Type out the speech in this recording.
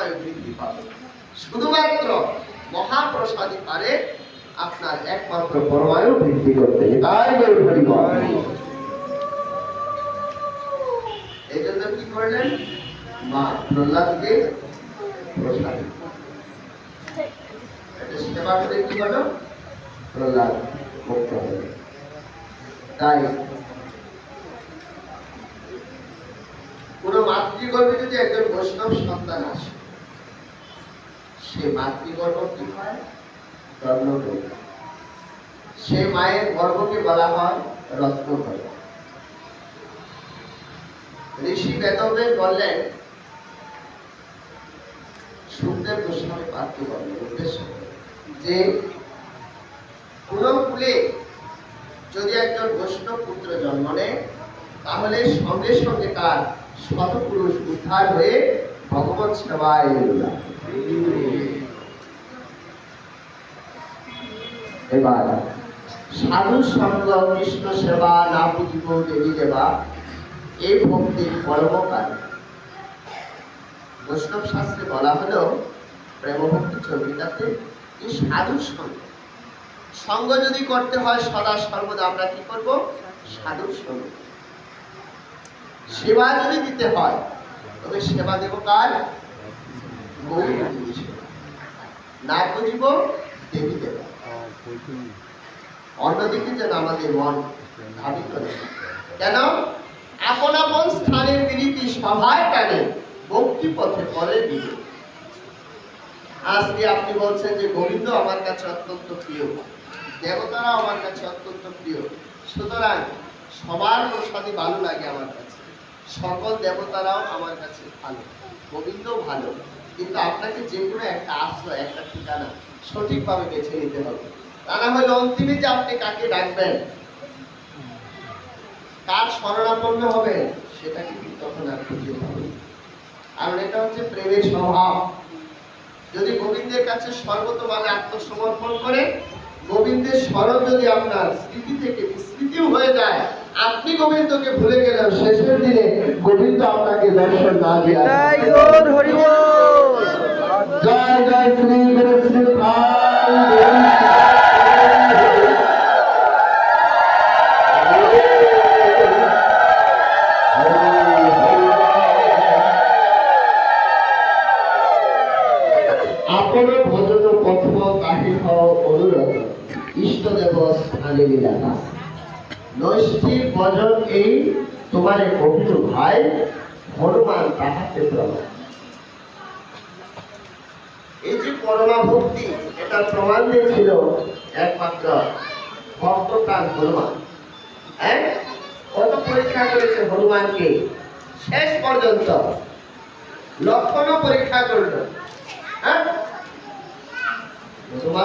পরমায়ু বৃদ্ধি পাবে। শুধুমাত্র মহাপ্রসাদই পারে আপনার একমাত্র পরমায়ু বৃদ্ধি করতে। তাই এই জন্য কি করলেন? মা প্রহ্লাদকে প্রসাদ কোন মাতৃগর্ভে যদি একজন বৈষ্ণব সন্তান আসে সে মাতৃগর্ভ কি হয়? রত্নগর্ভ। সে মায়ের গর্ভকে বলা হয় রত্নগর্ভ। ঋষি বেদবেদ বললেন, সুখদেব গোস্বামী পাত্র বললেন উদ্দেশ্য যে কোন কুলে যদি একজন বৈষ্ণব পুত্র জন্ম নেয়, তাহলে সঙ্গে সঙ্গে তার শতপুরুষ উদ্ধার হয়ে ভগবত সেবায় এবার, সাধু সঙ্গ কৃষ্ণ সেবা না পুজিব দেবী দেবা এই ভক্তির কর্মকার। বৈষ্ণব শাস্ত্রে বলা হলো প্রেমভক্তি চর্বিতাতে এই সাধু সঙ্গ সঙ্গ যদি করতে হয় সদা সর্বদা, আমরা কি করব? সাধু সঙ্গ সেবা যদি দিতে হয় তবে সেবা দেব কার। না বুঝিব দেবী দেবা অন্যদিকে যেন আমাদের মন ধাবিত কেন? আপন আপন স্থানের সভায় টানে ভক্তি পথে আজকে আপনি বলছেন যে গোবিন্দ আমার কাছে অত্যন্ত প্রিয়। দেবতারা আমার কাছে অত্যন্ত প্রিয়। সুতরাং সবার প্রসাদই ভালো লাগে আমার কাছে। সকল দেবতারাও আমার কাছে ভালো, গোবিন্দ ভালো, কিন্তু আপনাকে যে কোনো একটা আশ্রয়, একটা ঠিকানা সঠিকভাবে বেছে নিতে হবে। তা না হলে অন্তিমে যে আপনি কাকে ডাকবেন? কার শরণাপন্ন হবে, সেটা কিন্তু তখন আর খুঁজে পাবেন কারণ এটা হচ্ছে প্রেমের স্বভাব। যদি গোবিন্দের কাছে সর্বতভাবে আত্মসমর্পণ করে, গোবিন্দের স্মরণ যদি আপনার স্মৃতি থেকে বিস্মৃতিও হয়ে যায় আপনি গোবিন্দকে ভুলে গেলেও শেষের দিনে গোবিন্দ আপনাকে দর্শন না দিয়ে জয় জয় শ্রী গুরু শ্রী পাল দেব। আপন ভজন ইষ্ট দেব স্থানে নৈষ্ঠী ভজন এই তোমারে কহিল ভাই হনুমান তাহাতে প্রমাণ এই যে পরমা ভক্তি, এটা প্রমাণ দিয়েছিল একমাত্র ভক্তপ্রাণ হনুমান। হ্যাঁ? কত পরীক্ষা করেছে হনুমানকে? শেষ পর্যন্ত। লক্ষণও পরীক্ষা করল। হ্যাঁ? হনুমান